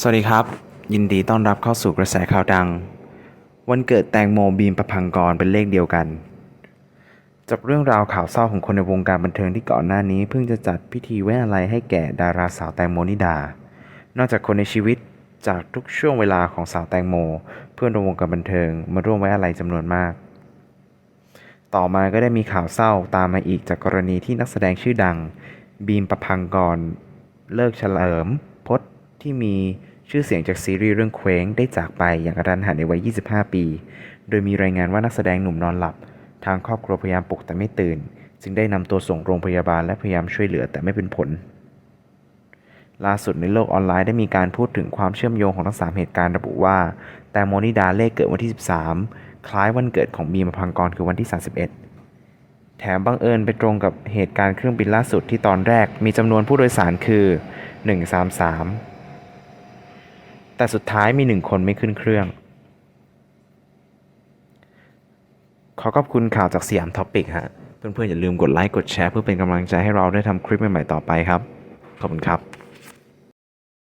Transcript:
สวัสดีครับ ยินดีต้อนรับเข้าสู่กระแสข่าวดัง วันเกิดแตงโมบีมประพังกรเป็นเลขเดียวกัน จากเรื่องราวข่าวเศร้าของคนในวงการบันเทิงที่ก่อนหน้านี้ เพิ่งจะจัดพิธีไว้อาลัยให้แก่ดาราสาวแตงโมนิดา นอกจากคนในชีวิตจากทุกช่วงเวลาของสาวแตงโม เพื่อนในวงการบันเทิงมาร่วมไว้อาลัยจำนวนมาก ต่อมาก็ได้มีข่าวเศร้าตามมาอีกจากกรณีที่นักแสดงชื่อดัง บีมประพังกร เลิกเฉลิม ที่มีชื่อเสียงจากซีรีส์เรื่องเคว้งได้จากไปอย่างกระทันหันในวัย 25 ปี โดยมีรายงานว่านักแสดงหนุ่มนอนหลับ ทางครอบครัวพยายามปลุกแต่ไม่ตื่น จึงได้นำตัวส่งโรงพยาบาลและพยายามช่วยเหลือแต่ไม่เป็นผล ล่าสุดในโลกออนไลน์ได้มีการพูดถึงความเชื่อมโยงของทั้งสามเหตุการณ์ระบุว่า แตงโมนิดาเลขเกิดวันที่ 13 คล้ายวันเกิดของบีมพังกรคือวันที่ 31แถมบังเอิญไปตรงกับเหตุการณ์เครื่องบินล่าสุดที่ตอนแรกมีจำนวนผู้โดยสารคือ 133 แต่สุดท้ายมีหนึ่งคนไม่ขึ้นเครื่อง ขอขอบคุณข่าวจากสยามท็อปิกฮะ เพื่อนๆอย่าลืมกดไลค์กดแชร์เพื่อเป็นกำลังใจให้เราได้ทำคลิปใหม่ๆต่อไปครับ ขอบคุณครับ